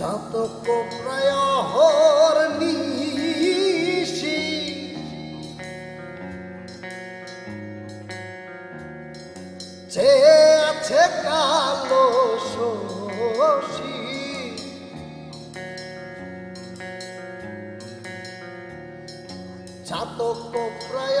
চাতক প্রায় নিশি। যে আছে কালো শশী। চাতক প্রায়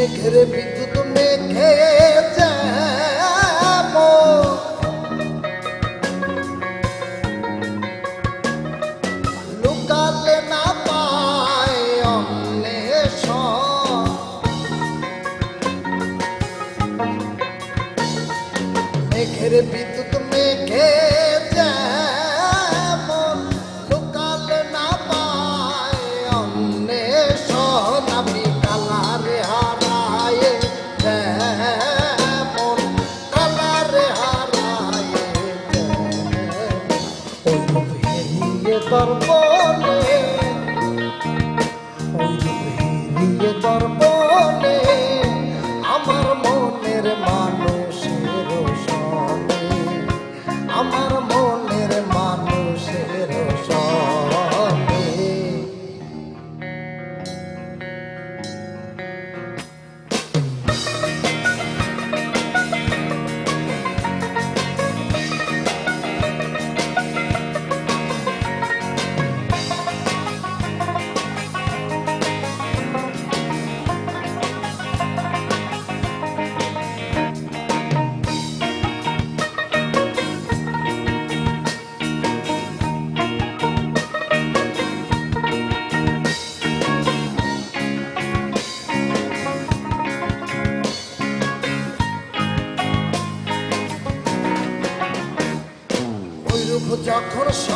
মেঘের বিদ্যুৎ মেঘে লুকালে না পায় অন্বেষণ। মেঘের বিদ্যুৎ হেরিয়ে I'm gonna kill you.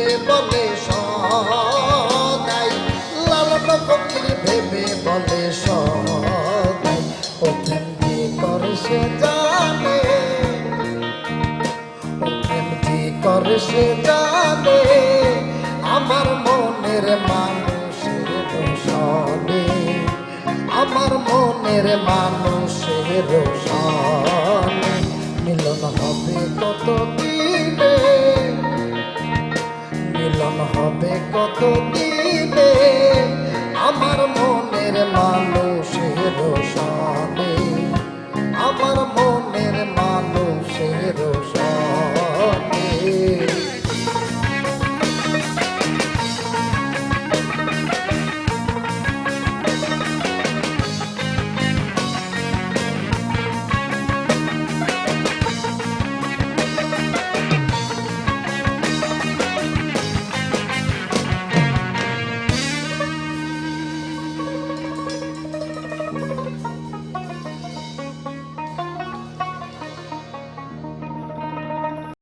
ভেবে বলে সদাই। লালন ফকির ভেবে বলে সদাই। ও প্রেম কি করে সে জানে? ও প্রেম কি করে সে জানে? আমার মনের মানুষের সনে আমার মনের মানুষের সনে মিলন হবে কত মিলন হবে কত দিনে